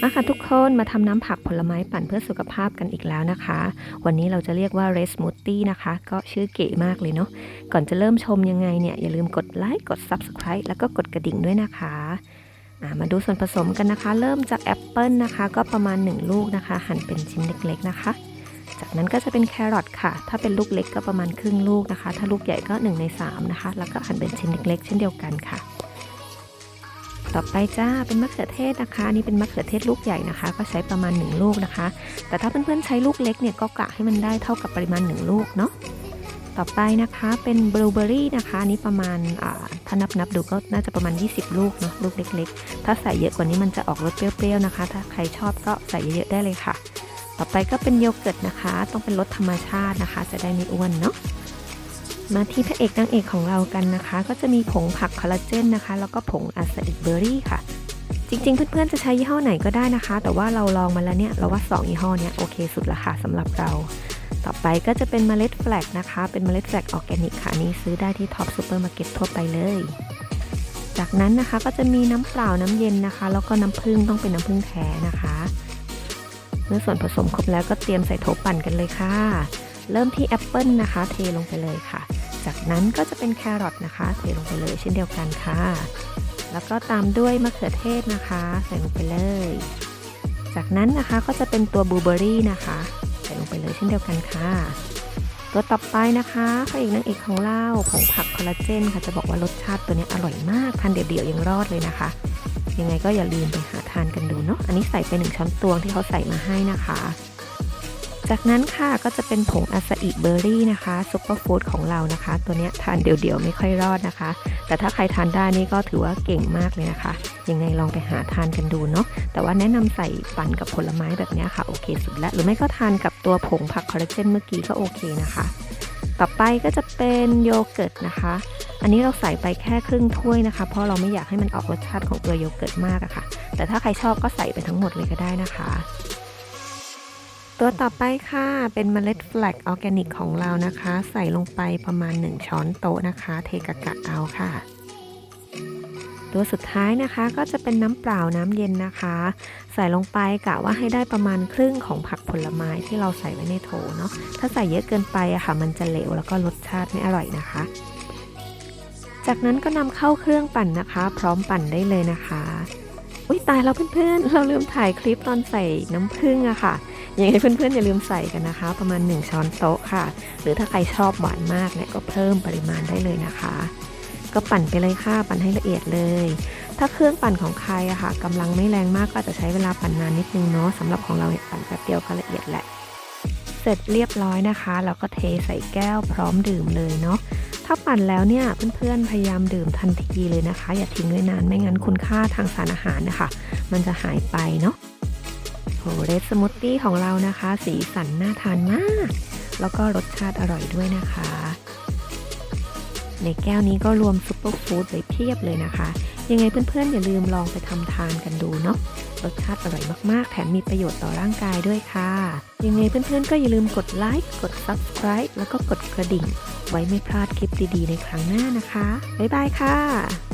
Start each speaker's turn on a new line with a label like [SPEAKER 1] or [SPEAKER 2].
[SPEAKER 1] มาค่ะทุกคนมาทำน้ำผักผลไม้ปั่นเพื่อสุขภาพกันอีกแล้วนะคะ วันนี้เราจะเรียกว่า red smoothie นะคะ ก็ชื่อเก๋มากเลยเนาะก่อนจะเริ่มชมยังไงเนี่ย อย่าลืมกดไลค์กด subscribe แล้วก็กดกระดิ่งด้วยนะคะมาดูส่วนผสมกันนะคะ เริ่มจากแอปเปิลนะคะ ก็ประมาณ 1 ลูกนะคะ หั่นเป็นชิ้นเล็กๆนะคะ จากนั้นก็จะเป็นแครอทค่ะ ถ้าเป็นลูกเล็กก็ประมาณครึ่งลูกนะคะ ถ้าลูกใหญ่ก็1ใน3นะคะแล้วก็หั่นเป็นชิ้นเล็กๆ เช่นเดียวกันค่ะ ต่อไปจ้าเป็นมะเขือเทศนะคะอันนี่เป็นมะเขือเทศลูกใหญ่นะคะ ก็ใช้ประมาณ 1 ลูกนะคะ แต่ถ้าเพื่อนๆใช้ลูกเล็กเนี่ยก็กะให้มันได้เท่ากับปริมาณ 1 ลูกเนาะต่อไปนะคะเป็นบลูเบอรี่นะคะนี้ประมาณถ้านับนับๆดูก็น่าจะประมาณ 20 ลูกเนาะลูกเล็ก ๆ ถ้าใส่เยอะกว่านี้มันจะออกรสเปรี้ยวๆนะคะ ถ้าใครชอบก็ใส่เยอะๆได้เลยค่ะ ต่อไปก็เป็นโยเกิร์ตนะคะ ต้องเป็นรสธรรมชาตินะคะ จะได้ไม่อ้วนเนาะ มาที่พระเอกนางเอกของเรากันนะคะ ก็จะมีผงผักคอลลาเจนนะคะ แล้วก็ผงอาซาอิเบอร์รี่ค่ะ จริงๆ เพื่อนๆ จะใช้ยี่ห้อไหนก็ได้นะคะ แต่ว่าเราลองมาแล้วเนี่ย เราว่า 2 ยี่ห้อเนี้ยโอเคสุดละค่ะสำหรับเรา ต่อไปก็จะเป็นเมล็ดแฟลกนะคะ เป็นเมล็ดแฟลกออร์แกนิกค่ะนนี้ซื้อได้ที่ท็อปซูเปอร์มาร์เก็ตทั่วไปเลย จากนั้นนะคะก็จะมีน้ำเปล่าน้ำเย็นนะคะ แล้วก็น้ำผึ้งต้องเป็นน้ำผึ้งแท้นะคะ เมื่อส่วนผสมครบแล้วก็เตรียมใส่โถปั่นกันเลยค่ะเริ่มที่แอปเปิลนะคะ เทลงไปเลยค่ะ จากนั้นก็จะเป็นแครอทนะคะเทลงไปเลยเช่นเดียวกันค่ะ แล้วก็ตามด้วยมะเขือเทศนะคะ ใส่ลงไปเลย จากนั้นนะคะก็จะเป็นตัวบลูเบอรี่นะคะ ใส่ลงไปเลยเช่นเดียวกันค่ะ ตัวต่อไปนะคะพระเอกนางเอกของเราผงผักคอลลาเจนค่ะจะบอกว่ารสชาติตัวนี้อร่อยมากทานเดี่ยวๆยังรอดเลยนะคะยังไงก็อย่าลืมไปหาทานกันดูเนาะ อันนี้ใส่ไปหนึ่งช้อนตวงที่เขาใส่มาให้นะคะ จากนั้นค่ะก็จะเป็นผงอาซาอิเบอร์รี่นะคะซุปเปอร์ฟู้ดของเรานะคะ ตัวเนี้ยทานเดี่ยวๆไม่ค่อยรอดนะคะ แต่ถ้าใครทานได้นี่ก็ถือว่าเก่งมากเลยนะคะ ยังไงลองไปหาทานกันดูเนาะแต่ว่าแนะนำใส่ปั่นกับผลไม้แบบนี้ค่ะโอเคสุดล้วหรือไม่ก็ทานกับตัวผงผักคอลลาเจนเมื่อกี้ก็โอเคนะคะ ต่อไปก็จะเป็นโยเกิร์ตนะคะ อันนี้เราใส่ไปแค่ครึ่งถ้วยนะคะ เพราะเราไม่อยากให้มันออกรสชาติของตัวโยเกิร์ตมากอะค่ะ แต่ถ้าใครชอบก็ใส่ไปทั้งหมดเลยก็ได้นะคะ ตัวต่อไปค่ะ เป็นเมล็ดแฟลกออร์แกนิกของเรานะคะ ใส่ลงไปประมาณ 1 ช้อนโต๊ะนะคะ เทกะกะเอาค่ะ ตัวสุดท้ายนะคะก็จะเป็นน้ำเปล่าน้ำเย็นนะคะ ใส่ลงไปกะว่าให้ได้ประมาณครึ่งของผักผลไม้ที่เราใส่ไว้ในโถเนาะถ้าใส่เยอะเกินไปอะค่ะ มันจะเหลวแล้วก็รสชาติไม่อร่อยนะคะ จากนั้นก็นำเข้าเครื่องปั่นนะคะ พร้อมปั่นได้เลยนะคะ อุ้ยตายแล้วเพื่อนๆ เราลืมถ่ายคลิปตอนใส่น้ำผึ้งอะค่ะ ยังไงเพื่อนๆอย่าลืมใส่กันนะคะ ประมาณ 1 ช้อนโต๊ะค่ะ หรือถ้าใครชอบหวานมากเนี่ยก็เพิ่มปริมาณได้เลยนะคะ ก็ปั่นไปเลยค่ะ ปั่นให้ละเอียดเลย ถ้าเครื่องปั่นของใครอะค่ะกำลังไม่แรงมากก็จจะใช้เวลาปั่นนานนิดนึงเนาะสำหรับของเราเนี่ยปั่นแป๊บเดียวก็ละเอียดแหละ เสร็จเรียบร้อยนะคะ เราก็เทใส่แก้วพร้อมดื่มเลยเนาะ ถ้าปั่นแล้วเนี่ยเพื่อนๆพยายามดื่มทันทีเลยนะคะ อย่าทิ้งไว้นานไม่งั้นคุณค่าทางสารอาหารนะคะ มันจะหายไปเนาะโหเรสสมูทตี้ของเรานะคะ สีสันน่าทานมาก แล้วก็รสชาติอร่อยด้วยนะคะ ในแก้วนี้ก็รวมซุปเปอร์ฟู้ดไว้เพียบเลยนะคะ ยังไงเพื่อนๆ อย่าลืมลองไปทำทานกันดูเนาะรสชาติอร่อยมากๆ แถมมีประโยชน์ต่อร่างกายด้วยค่ะ ยังไงเพื่อนๆ ก็อย่าลืมกดไลค์กด subscribe แล้วก็กดกระดิ่ง ไว้ไม่พลาดคลิปดีๆ ในครั้งหน้านะคะ บ๊ายบายค่ะ